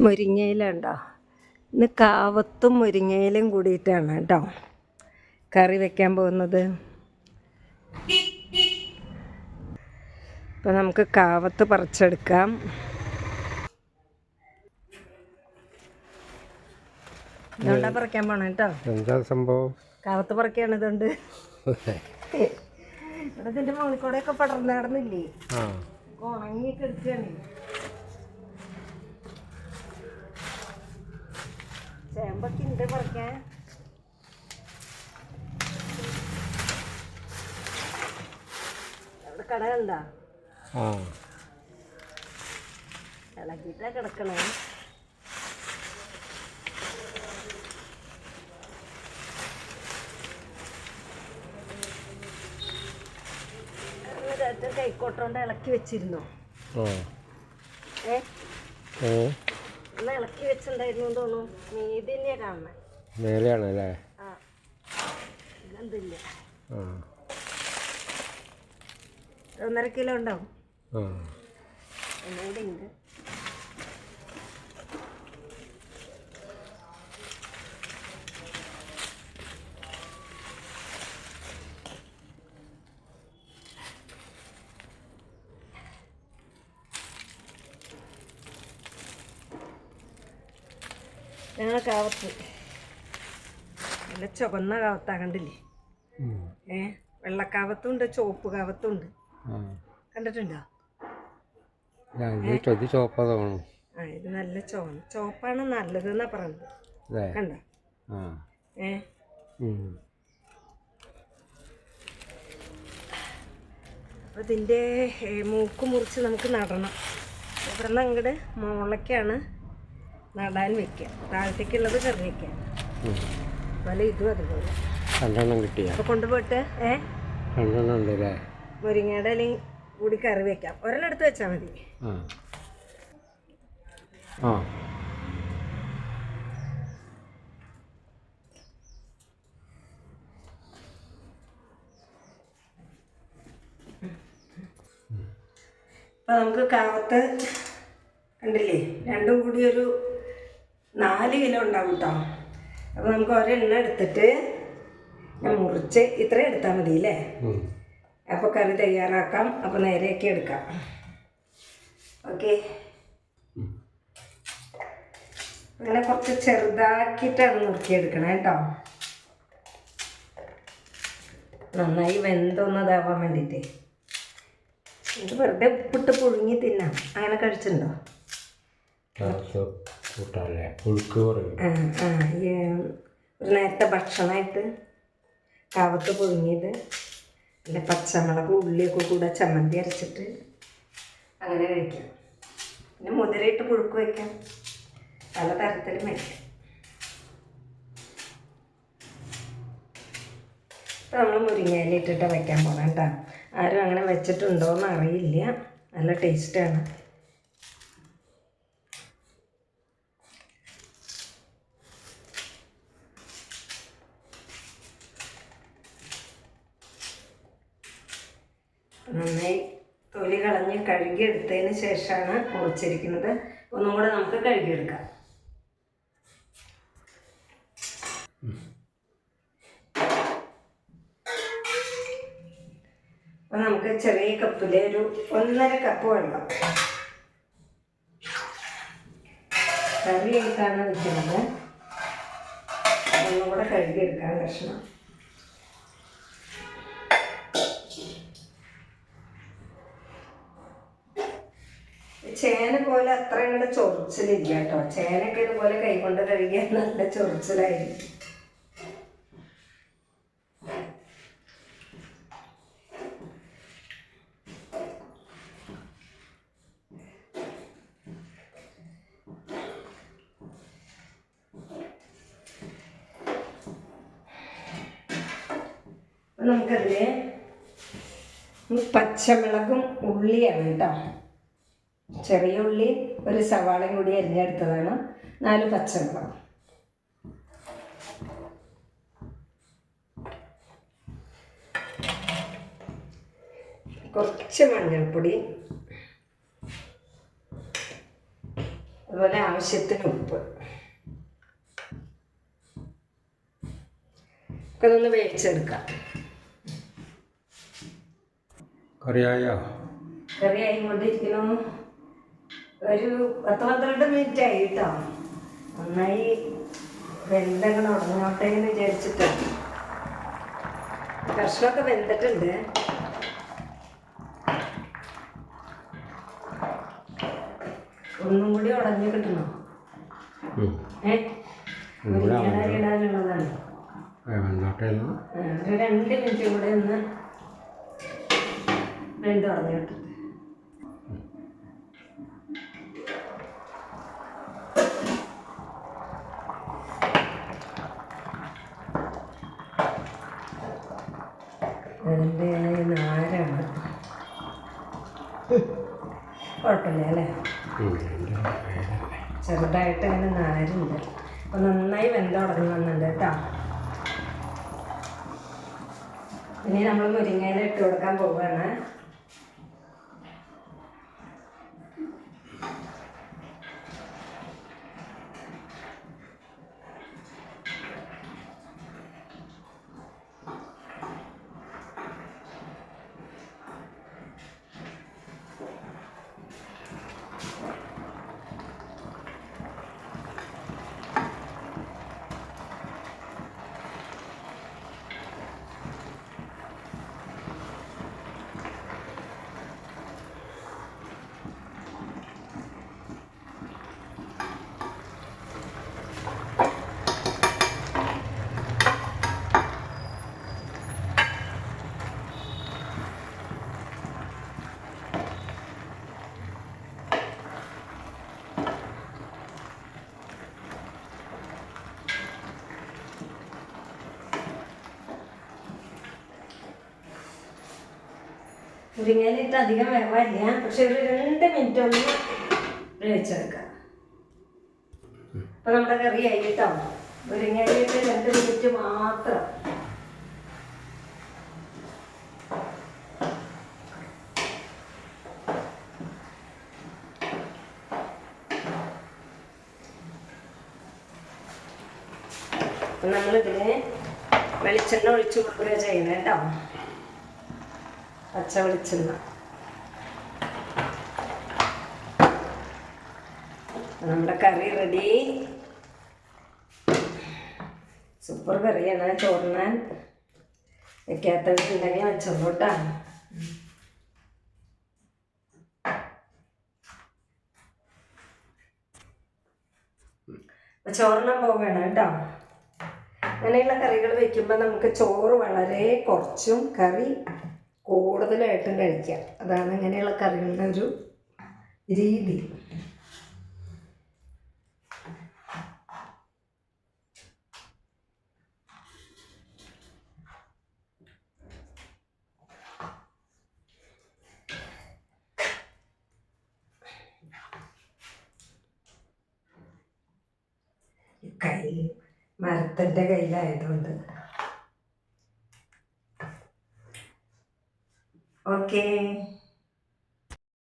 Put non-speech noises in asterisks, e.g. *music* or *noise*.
മുരിങ്ങയിലുണ്ടോ ഇന്ന് കാവത്തും മുരിങ്ങയിലും കൂടിയിട്ടാണ് കേട്ടോ. കറി വെക്കാൻ പോകുന്നത്. ഇപ്പം നമുക്ക് കാവത്ത് പറിച്ചെടുക്കാം. ഇതുകൊണ്ടാ പറിക്കാൻ പോണം കേട്ടോ? എന്താ സംഭവം? കാവത്ത് പറിക്കാണ് ഇതുകൊണ്ട്. *laughs* ഇവിടെ ഇതിന്റെ മുകളിൽ കൂടെ ഒക്കെ പടർന്ന് നടന്നില്ലേ ആ. ഉണങ്ങിയൊക്കെ ചേമ്പൊക്കെ ഉണ്ട് പറിക്കാൻ അവിടെ കട കണ്ട? ആ. കിടക്കണേ. കൈക്കോട്ടോണ്ട് ഇളക്കി വെച്ചിരുന്നോ. ഏ? ഇളക്കി വെച്ചിട്ടുണ്ടായിരുന്നു തോന്നുന്നു. നീതി തന്നെയാ കാണുന്നത് മേലെയാണ് അല്ലേ ആ. ഇതെന്തില്ല? ആ. ഒന്നര കിലോ ഉണ്ടാവും ആ. ഒന്നുകൂടി ഉണ്ട്. ഞങ്ങൾ കാവത്ത്. നല്ല ചുവന്ന കാവത്താ കണ്ടില്ലേ. ഏ വെള്ളക്കാവത്തും ഉണ്ട് ചുവപ്പ് കാവത്തും ഉണ്ട് ആ. കണ്ടിട്ടുണ്ടോ? ആ ഇത് നല്ല ചുവന്ന ചുവപ്പാണ് നല്ലത് എന്നാ പറഞ്ഞത് കണ്ട? ഏ. അപ്പൊ അപ്പോൾ ഇതിന്റെ ഏ, മൂക്ക് മുറിച്ച് നമുക്ക് നടണം. ഇവിടെ നിന്ന് അങ്ങോട്ട് മുകളിലേക്കാണ് നടാൻ വെക്കുക. താഴത്തേക്കുള്ളത് കറി വെക്കുക. അതുപോലെ ഇതും അതുപോലെ. രണ്ടെണ്ണം കിട്ടിയ? അപ്പോൾ കൊണ്ടുപോയിട്ട് ഏ? രണ്ടെണ്ണം ഉണ്ട് അല്ലേ? മുരിങ്ങയുടെ ഇലയും കൂടി കറി വെക്കാം. ഒരെണ്ണം എടുത്ത് വെച്ചാൽ മതി. ആ. ആ. നമുക്ക് കാവത്ത് കണ്ടില്ലേ? രണ്ടും കൂടി ഒരു നാല് കിലോ ഉണ്ടാവും കേട്ടോ അപ്പോൾ നമുക്ക് ഒരെണ്ണം എടുത്തിട്ട് ഞാൻ മുറിച്ച് ഇത്രയും എടുത്താൽ മതി അല്ലേ. അപ്പോൾ കറി തയ്യാറാക്കാം. അപ്പോൾ നേരെയൊക്കെ എടുക്കാം. ഓക്കെ. അങ്ങനെ കുറച്ച് ചെറുതാക്കിയിട്ടാണ് നുറുക്കിയെടുക്കണേ കേട്ടോ നന്നായി വെന്തൊന്നതാവാൻ വേണ്ടിയിട്ട് ഇത് വെറുതെ ഉപ്പിട്ട് പുഴുങ്ങി തിന്നാം. അങ്ങനെ കഴിച്ചിട്ടുണ്ടോ? കൂട്ടാല്ലേ നേരത്തെ ഭക്ഷണമായിട്ട് കാവത്ത് പുഴുങ്ങിയത്. അല്ല പച്ചമുളക് ഉള്ളിയൊക്കെ കൂടെ ചമ്മന്തി അരച്ചിട്ട് അങ്ങനെ കഴിക്കാം. പിന്നെ മുതിരയിട്ട് പുഴുക്ക് വയ്ക്കാം. പല തരത്തിലും വയ്ക്കാം. ഇപ്പം നമ്മൾ മുരിങ്ങയില ഇട്ടിട്ട് വയ്ക്കാൻ പോകണം കേട്ടോ ആരും അങ്ങനെ വെച്ചിട്ടുണ്ടോയെന്ന് അറിയില്ല. നല്ല ടേസ്റ്റാണ്. നന്നായി തൊലി കളഞ്ഞ് കഴുകിയെടുത്തതിന് ശേഷമാണ് മുറിച്ചിരിക്കുന്നത്. ഒന്നും കൂടെ നമുക്ക് കഴുകിയെടുക്കാം. അപ്പം നമുക്ക് ചെറിയ കപ്പിൽ ഒരു ഒന്നര കപ്പ് വെള്ളം. കറി ആയിട്ടാണ് വെക്കുന്നത്? ഒന്നും കൂടെ കഴുകിയെടുക്കാം കഷ്ണം. ചേന പോലെ അത്ര അങ്ങോട്ട് ചൊറിച്ചിലില്ല കേട്ടോ. ചേനയൊക്കെ ഇതുപോലെ കൈകൊണ്ട് കഴുകിയാൽ നല്ല ചൊറിച്ചിലായിരിക്കും. നമുക്കതിൽ പച്ചമുളകും ഉള്ളിയാണ് കേട്ടോ. ചെറിയ ഉള്ളി ഒരു സവാള കൂടി അരിഞ്ഞെടുത്തതാണ്. നാല് പച്ചമുളക്. കുറച്ച് മഞ്ഞൾപ്പൊടി. അതുപോലെ ആവശ്യത്തിന് ഉപ്പ്. ഒക്കെ ഒന്ന് വേവിച്ചെടുക്കാം. കറിയായോ? കറിയായി ആയിക്കൊണ്ടിരിക്കുന്നു ഒരു പത്ത് പന്ത്രണ്ട് മിനിറ്റ് ആയി കേട്ടോ നന്നായി വെന്തങ്ങൾ ഉടങ്ങോട്ടെ എന്ന് വിചാരിച്ചിട്ടാണ് കഷ്ണമൊക്കെ വെന്തിട്ടുണ്ട്. ഒന്നും കൂടി ഉടഞ്ഞു കിട്ടണോ? ഇടാനുള്ളതാണ് ഒരു രണ്ട് മിനിറ്റ് കൂടെ ഒന്ന് വെന്ത് ഉടഞ്ഞു കിട്ടും കുഴപ്പമില്ല അല്ലേ? ചെറുതായിട്ട് അങ്ങനെ നാരുണ്ട്. അപ്പോൾ നന്നായി വെന്തുടങ്ങി വന്നുണ്ട് കേട്ടോ. ഇനി നമ്മൾ മുരിങ്ങയില ഇട്ട് കൊടുക്കാൻ പോവുകയാണ്. മുരിങ്ങയിലിട്ട് അധികം വേവാനില്ല. പക്ഷെ ഒരു രണ്ട് മിനിറ്റ് ഒന്ന് വേവിച്ചെടുക്കാം. അപ്പൊ നമ്മുടെ കറി ആയിട്ടോ? മുരിങ്ങയിലിട്ട് രണ്ട് മിനിറ്റ് മാത്രം. അപ്പം നമ്മളിതിന് വെളിച്ചെണ്ണ ഒഴിച്ചു കൊടുക്കുക ചെയ്യണം കേട്ടോ. പച്ച വെളിച്ചെണ്ണ നമ്മുടെ കറി റെഡി സൂപ്പർ കറിയാണ് ചോറിനാൻ വെക്കാത്തവരുണ്ടെങ്കിൽ വെച്ചോളൂ കേട്ടോ ചോറിനാൻ പോവുകയാണ് കേട്ടോ. അങ്ങനെയുള്ള കറികൾ വെക്കുമ്പോൾ നമുക്ക് ചോറ് വളരെ കുറച്ചും കറി കൂടുതലായിട്ടും കഴിക്കാം അതാണ് ഇങ്ങനെയുള്ള കറികളുടെ ഒരു രീതി. കയ്യിൽ മരത്തിന്റെ കയ്യിലായതുകൊണ്ട് ഓക്കേ